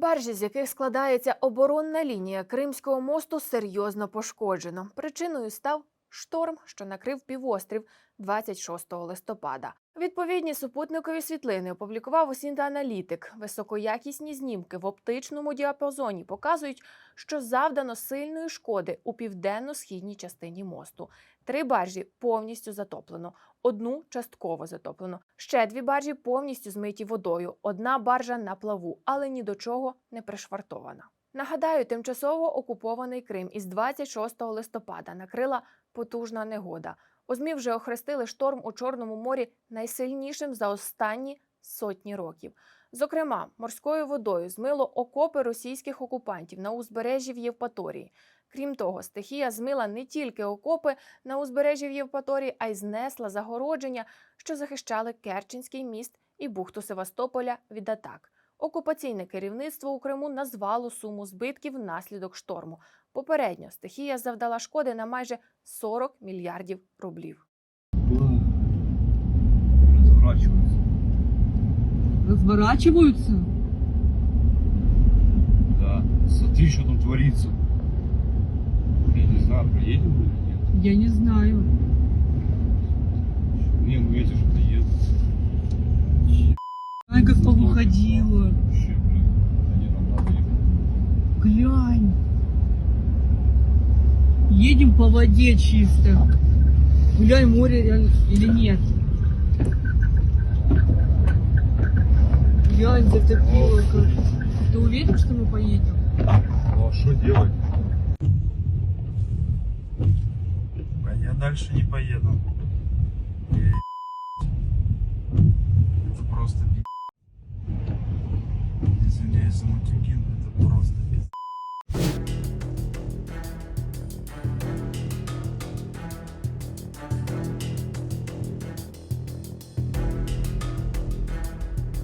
Баржі, з яких складається оборонна лінія Кримського мосту, серйозно пошкоджено. Причиною став шторм, що накрив півострів 26 листопада. Відповідні супутникові світлини опублікував аналітик. Високоякісні знімки в оптичному діапазоні показують, що завдано сильної шкоди у південно-східній частині мосту. Три баржі повністю затоплено, одну частково затоплено. Ще дві баржі повністю змиті водою. Одна баржа на плаву, але ні до чого не пришвартована. Нагадаю, тимчасово окупований Крим із 26 листопада накрила потужна негода. У ЗМІ вже охрестили шторм у Чорному морі найсильнішим за останні сотні років. Зокрема, морською водою змило окопи російських окупантів на узбережжі в Євпаторії. Крім того, стихія змила не тільки окопи на узбережжі в Євпаторії, а й знесла загородження, що захищали Керченський міст і бухту Севастополя від атак. Окупаційне керівництво у Криму назвало суму збитків внаслідок шторму. Попередньо стихія завдала шкоди на майже 40 мільярдів рублів. Разворачивается. Разворачиваются? Да. Смотри, что там творится. Я не знаю, или. Я не знаю. Ехать. Глянь. Едем по воде чисто. Гуляй море реально или нет. Глянь, затопило как. Ты уверен, что мы поедем? Ну а что делать? А я дальше не поеду.